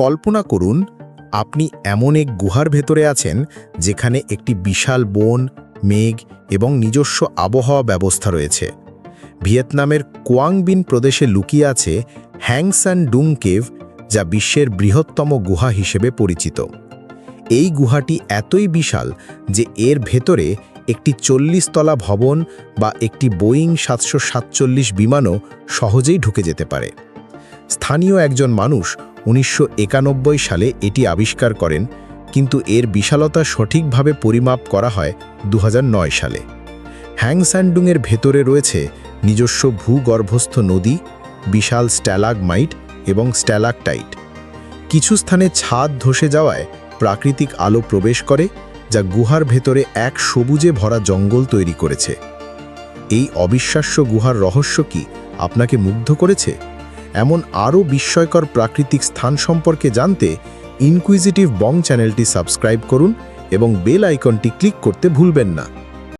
কল্পনা করুন, আপনি এমন এক গুহার ভেতরে আছেন যেখানে একটি বিশাল বন, মেঘ এবং নিজস্ব আবহাওয়া ব্যবস্থা রয়েছে। ভিয়েতনামের কোয়াংবিন প্রদেশে লুকিয়ে আছে হ্যাংসান ডুং কেভ, যা বিশ্বের বৃহত্তম গুহা হিসেবে পরিচিত। এই গুহাটি এতই বিশাল যে এর ভেতরে একটি চল্লিশ তলা ভবন বা একটি বোয়িং সাতশো সাতচল্লিশ বিমানও সহজেই ঢুকে যেতে পারে। স্থানীয় একজন মানুষ উনিশশো একানব্বই সালে এটি আবিষ্কার করেন, কিন্তু এর বিশালতা সঠিকভাবে পরিমাপ করা হয় দু হাজার নয় সালে। হ্যাংস্যান্ডুংয়ের ভেতরে রয়েছে নিজস্ব ভূগর্ভস্থ নদী, বিশাল স্ট্যালাগমাইট এবং স্ট্যালাকটাইট। কিছু স্থানে ছাদ ধসে যাওয়ায় প্রাকৃতিক আলো প্রবেশ করে, যা গুহার ভেতরে এক সবুজে ভরা জঙ্গল তৈরি করেছে। এই অবিশ্বাস্য গুহার রহস্য কি আপনাকে মুগ্ধ করেছে? এমন আরও বিস্ময়কর প্রাকৃতিক স্থান সম্পর্কে জানতে ইনকুইজিটিভ বং চ্যানেলটি সাবস্ক্রাইব করুন এবং বেল আইকনটি ক্লিক করতে ভুলবেন না।